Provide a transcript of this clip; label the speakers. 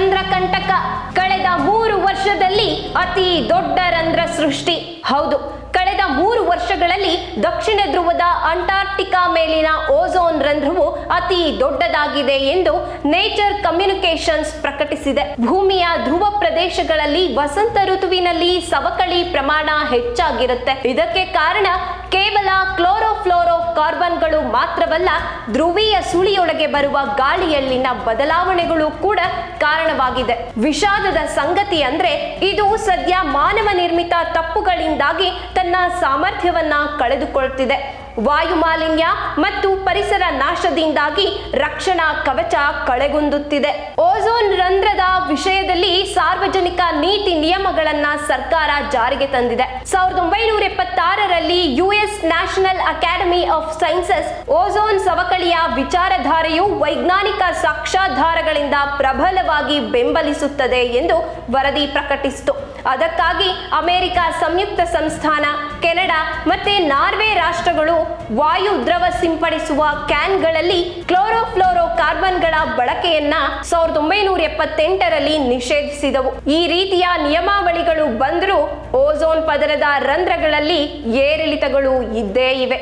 Speaker 1: ರಂಧ್ರ ಕಂಟಕ ಕಳೆದ ಮೂರು ವರ್ಷದಲ್ಲಿ ಅತಿ ದೊಡ್ಡ ರಂಧ್ರ ಸೃಷ್ಟಿ. ಹೌದು, ಕಳೆದ ಮೂರು ವರ್ಷಗಳಲ್ಲಿ ದಕ್ಷಿಣ ಧ್ರುವದ ಅಂಟಾರ್ಟಿಕಾ ಮೇಲಿನ ಓಝೋನ್ ರಂಧ್ರವು ಅತಿ ದೊಡ್ಡದಾಗಿದೆ ಎಂದು ನೇಚರ್ ಕಮ್ಯುನಿಕೇಶನ್ಸ್ ಪ್ರಕಟಿಸಿದೆ. ಭೂಮಿಯ ಧ್ರುವ ಪ್ರದೇಶಗಳಲ್ಲಿ ವಸಂತ ಋತುವಿನಲ್ಲಿ ಸವಕಳಿ ಪ್ರಮಾಣ ಹೆಚ್ಚಾಗಿರುತ್ತೆ. ಇದಕ್ಕೆ ಕಾರಣ ಕಾರ್ಬನ್ಗಳು ಮಾತ್ರವಲ್ಲ, ಧ್ರುವೀಯ ಸುಳಿಯೊಳಗೆ ಬರುವ ಗಾಳಿಯಲ್ಲಿನ ಬದಲಾವಣೆಗಳು ಕೂಡ ಕಾರಣವಾಗಿದೆ. ವಿಷಾದದ ಸಂಗತಿ ಅಂದ್ರೆ ಇದು ಸದ್ಯ ಮಾನವ ನಿರ್ಮಿತ ತಪ್ಪುಗಳಿಂದಾಗಿ ತನ್ನ ಸಾಮರ್ಥ್ಯವನ್ನ ಕಳೆದುಕೊಳ್ತಿದೆ. ವಾಯು ಮಾಲಿನ್ಯ ಮತ್ತು ಪರಿಸರ ನಾಶದಿಂದಾಗಿ ರಕ್ಷಣಾ ಕವಚ ಕಳೆಗುಂದುತ್ತಿದೆ. ಓಝೋನ್ ರಂಧ್ರದ ವಿಷಯದಲ್ಲಿ ಸಾರ್ವಜನಿಕ ನೀತಿ ನಿಯಮಗಳನ್ನ ಸರ್ಕಾರ ಜಾರಿಗೆ ತಂದಿದೆ. ಸಾವಿರದ ಒಂಬೈನೂರ ಎಪ್ಪತ್ತಾರರಲ್ಲಿ US national academy of sciences ozone ಸವಕಳಿಯ ವಿಚಾರಧಾರೆಯು ವೈಜ್ಞಾನಿಕ ಸಾಕ್ಷ್ಯಾಧಾರಗಳಿಂದ ಪ್ರಬಲವಾಗಿ ಬೆಂಬಲಿಸುತ್ತದೆ ಎಂದು ವರದಿ ಪ್ರಕಟಿಸಿತು ಅದಕ್ಕಾಗಿ ಅಮೆರಿಕ ಸಂಯುಕ್ತ ಸಂಸ್ಥಾನ ಕೆನಡಾ ಮತ್ತೆ ನಾರ್ವೆ ರಾಷ್ಟ್ರಗಳು ವಾಯು ದ್ರವ ಸಿಂಪಡಿಸುವ ಕ್ಯಾನ್ಗಳಲ್ಲಿ ಕ್ಲೋರೋಫ್ಲೋರೋ ಕಾರ್ಬನ್ಗಳ ಬಳಕೆಯನ್ನ ಸಾವಿರದ ಒಂಬೈನೂರ ಎಪ್ಪತ್ತೆಂಟರಲ್ಲಿ ನಿಷೇಧಿಸಿದವು. ಈ ರೀತಿಯ ನಿಯಮಾವಳಿಗಳು ಬಂದರೂ ಓಝೋನ್ ಪದರದ ರಂಧ್ರಗಳಲ್ಲಿ ಏರಿಳಿತಗಳು ಇದ್ದೇ ಇವೆ.